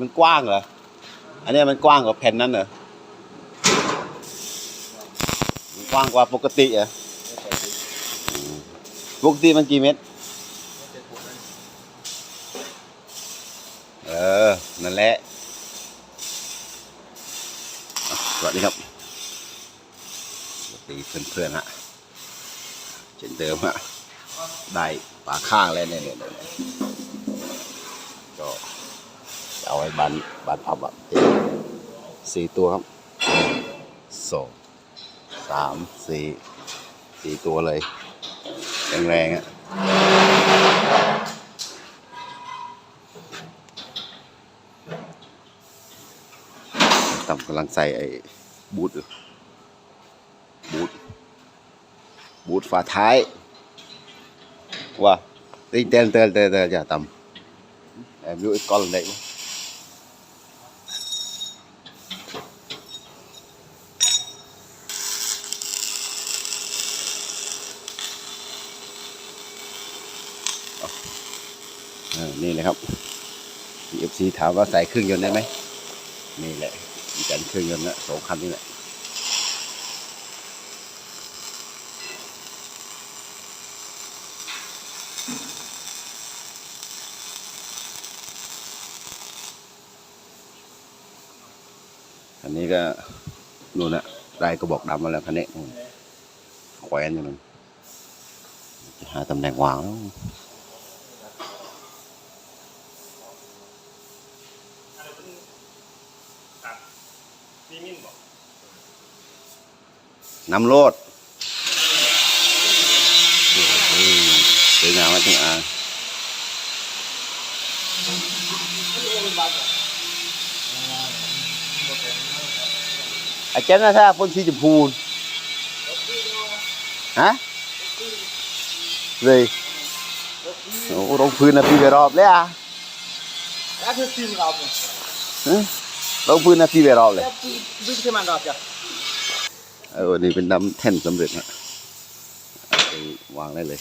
มันกว้างเหรอ อันนี้มันกว้างกว่าแผ่นนั้นเหรอ มันกว้างกว่าปกติเหรอ ปกติมันกี่เมตร เออ นั่นแหละอะสวัสดีครับสวัสดีเพื่อนๆฮะเช่นเดิมฮะ ได้ปลาข้างแล้วเนี่ยเนี่ยเนี่ยเนี่ยก็จะ เอาไว้บันบันพับอะสี่ตัวครับสองสามสี่สี่ตัวเลย แรงๆอะต่ำกำลังใส่ไอ้บูทบูทบูทฝาท้าย Wow, tí tên tên tên tên giờ tầm em giữ con lần đấy นี่เลยครับ FC ถามว่าใส่เครื่องยนต์ได้ไหมนี่แหละมีการเครื่องยนต์ละสองคันนี่แหละอันนี้ก็นู่นนะได้กระบอกดำมาแล้วคันนี้นู่นแขวนอยู่นู่นจะหาตำแหน่งวางแล้ว ซีมินบอก น้ำโลดสวยงามมากจริงอะอาจารย์นะถ้าพ่นสีชมพูนฮะเลยโอ้ลงพื้นนะพี่ไปรอบเลยอะแล้วคือซีมเราเนี่ยฮะลงพื้นนะพี่ไปรอบเลยแล้วดูที่มัน เออนี่เป็นน้ำแท่นสำเร็จฮะวางได้เลย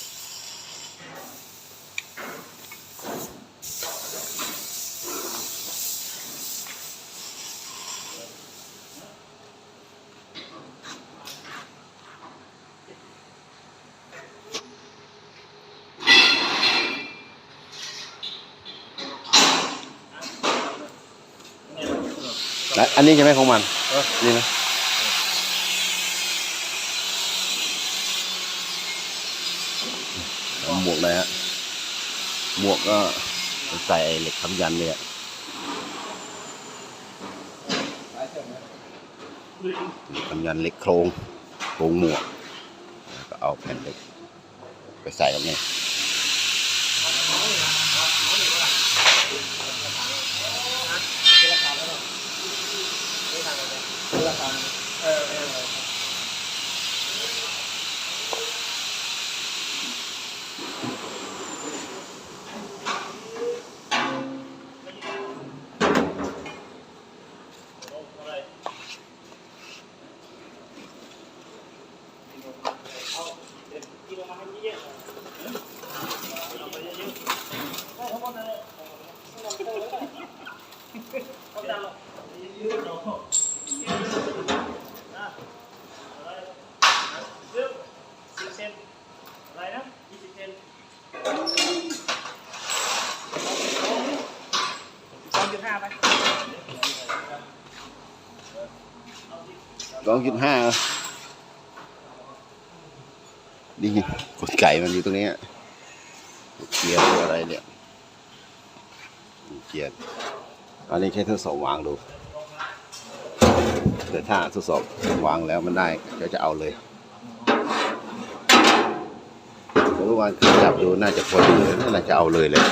และอันนี้ใช่ไหมของมันนี่นะ หมวกเลยฮะ หมวกก็ใส่เหล็กค้ำยันเลยอะค้ำยันเหล็กโครงโครงหมวก ก็เอาแผ่นเหล็ก ไปใส่ตรงนี้ เออเออ สิบเซนอะไรนะยี่สิบเซนสองจุด ห้าไปสองจุดห้านี่กดไก่มันอยู่ตรงนี้เกียร์ตัวอะไรเนี่ยเกียร์อันนี้แค่ทดสอบวางดู แต่ถ้าทดสอบวางแล้วมันได้ก็จะเอาเลยผมว่าคือจับดูน่าจะพอดีน่าจะเอาเลยเลย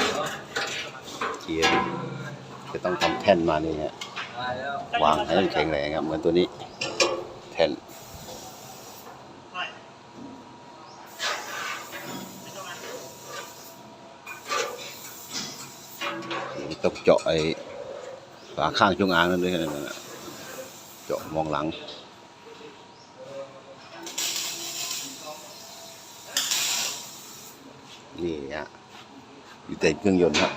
เกียร์ จะต้องทำแท่นมานี่ฮะวางให้มันแข็งแรงครับเหมือนตัวนี้ แท่นต้องเจาะไอ้ฝาข้างจงอางนั่นด้วยนั่นนะเจาะมองหลังนี่ฮะอยู่แต่เครื่องยนต์ครั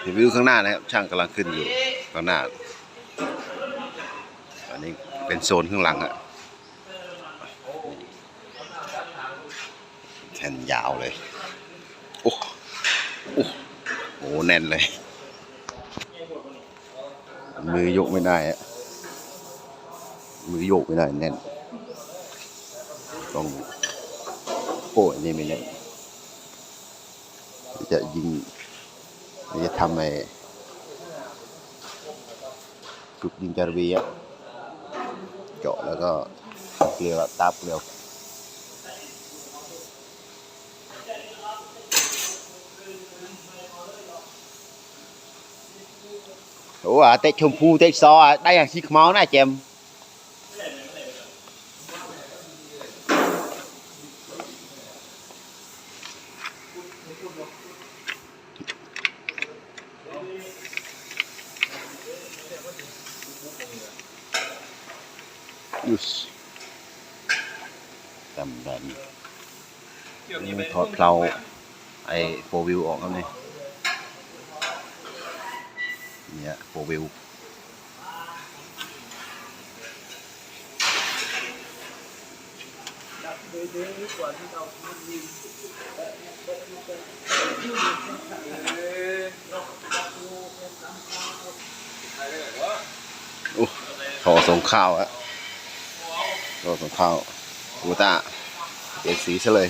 เดี๋ยวข้างหน้านะครับ ช่างกำลังขึ้นอยู่ข้างหน้า อันนี้เป็นโซนข้างหลังอะแผ่นยาวเลย โอ้โอ้โหแน่นเลย มือยกไม่ได้อะมือโยกไม่ได้แน่น ต้องโอ้ยนี่ไม่แน่นจะยิง จะทำไอ้จุดยิงจารวีอะเจาะแล้วก็เกลียวตาเกลียวโอ้อะเตะชมพูเตะซออะได้อย่างชิคเมาส์นะเจมส์ ยุสจำได้นี่นี่ ถอดเพลาไอ้โฟวิวออกแล้วนี่เนี่ยโฟวิวโอ้ถอส่งข้าวอะรถของเขาวกูตา เปลี่ยนสีซะเลย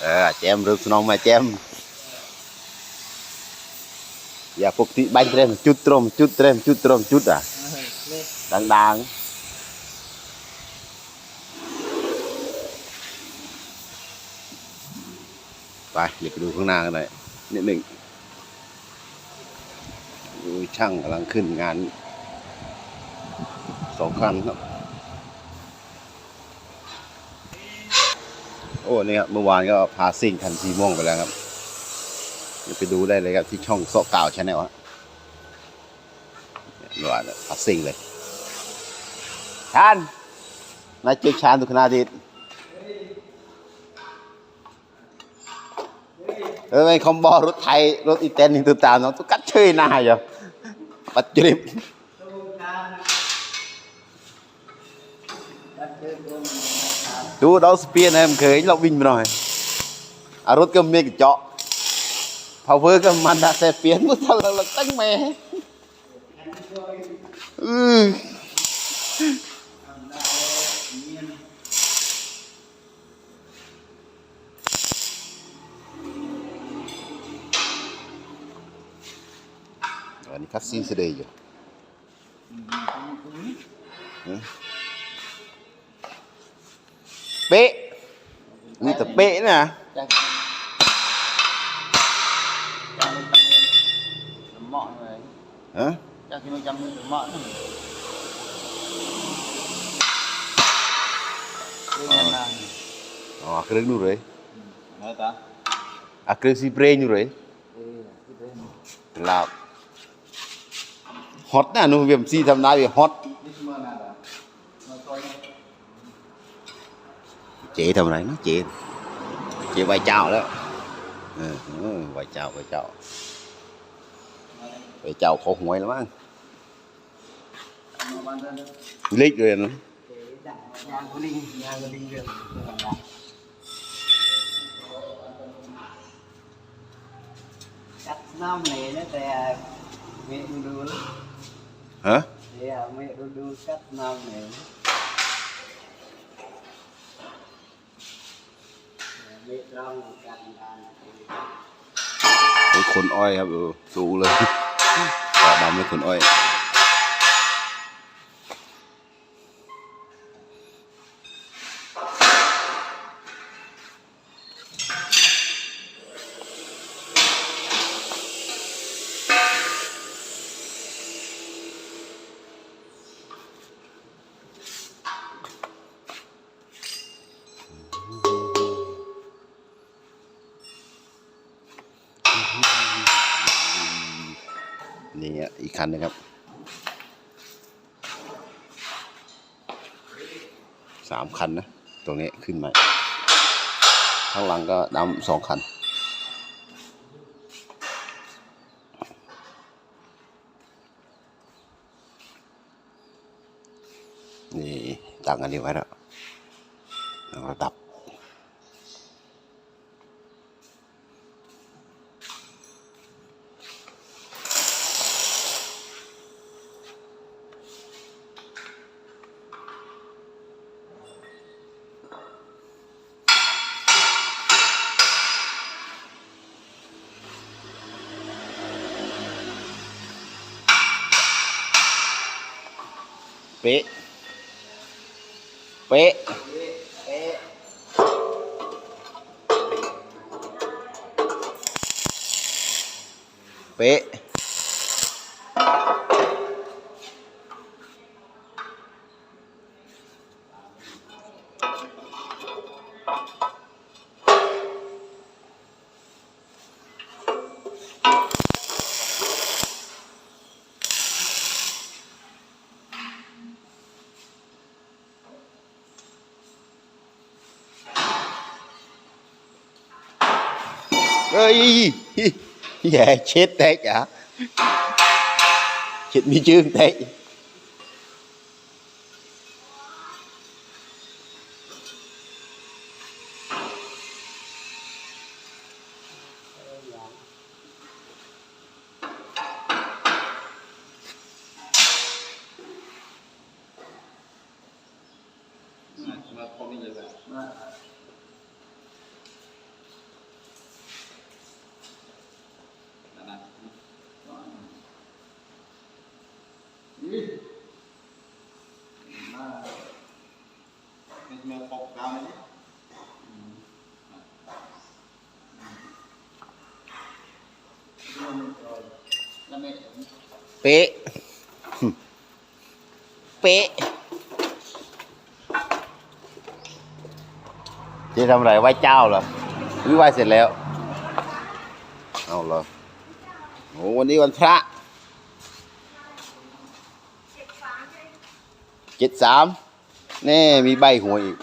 เออแจมรึกสนองมาแจมอย่าปกติบันเตรมจุดตรมจุดเตรมจุดตรมจุดอะดังๆไปเดี๋ยวไปดูข้างหน้ากันหน่อยนิดหนึ่งดูช่างกำลังขึ้นงานสองคันครับ โอ้นี่ครับเมื่อวานก็พาซิ่งคันสีม่วงไปแล้วครับเดี๋ยวไปดูได้เลยครับที่ช่องโซะกาวชาแนลฮะเมื่อวานเนี่ยพาซิ่งเลยชานนายเจ้าชานตุกนาดิตเออไม่คอมบอรถไทยรถอีเตนนี่ตัวตามน้องตุกัดเชยหน้าอยู่ปัจจุบัน ดูเราสเปียนให้มันเคยเราวิ่งไปหน่อยอารถก็มีกระเจาะ power ก็มันดาเซเปียนมันทะเลาะตั้งแม่อืออันนี้คัสซีนเสดย์อยู่ chăm lên mọn rồi ฮะ Chắc khi mình chăm lên mọn rồi Đây là nàng อ๋อเครื่องนู่นเลย Nói ta อะ chị thầm này nó chị chị vai chào đó. Ừ, ừ chào vai chào. Vai chào khổ ngoài lắm anh lít rồi nó cắt năm này nó tè mẹ đu hả? Mẹ đu cắt năm này mẹ trong cắt đàn โอ้ยขนอ้อยครับสูงเลยตาดำไม่ขนอ้อย นี่อีกคันนะครับสามคันนะ ตรงนี้ขึ้นมาข้างหลังก็ดำสองคัน นี่ต่างกันดีไว้แล้วแล้ดับ เป๊ะ เป๊ะเอ๊ะเป๊ะ ơi dạ chết đấy chả chết mi chương đấy มาวไม่ป๊ะ เป๊ะจะทำอะไรไหว้เจ้าเหรอวิไหว้เสร็จแล้ว เอาเหรอโอ้วันนี้วันพระ เจ็ดสามแน่มีใบหวยอีก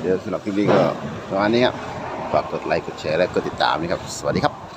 เดี๋ยวสำหรับคลิปนี้ก็ประมาณนี้ครับ ฝากกดไลค์ กดแชร์ และกดติดตามนะครับ สวัสดีครับ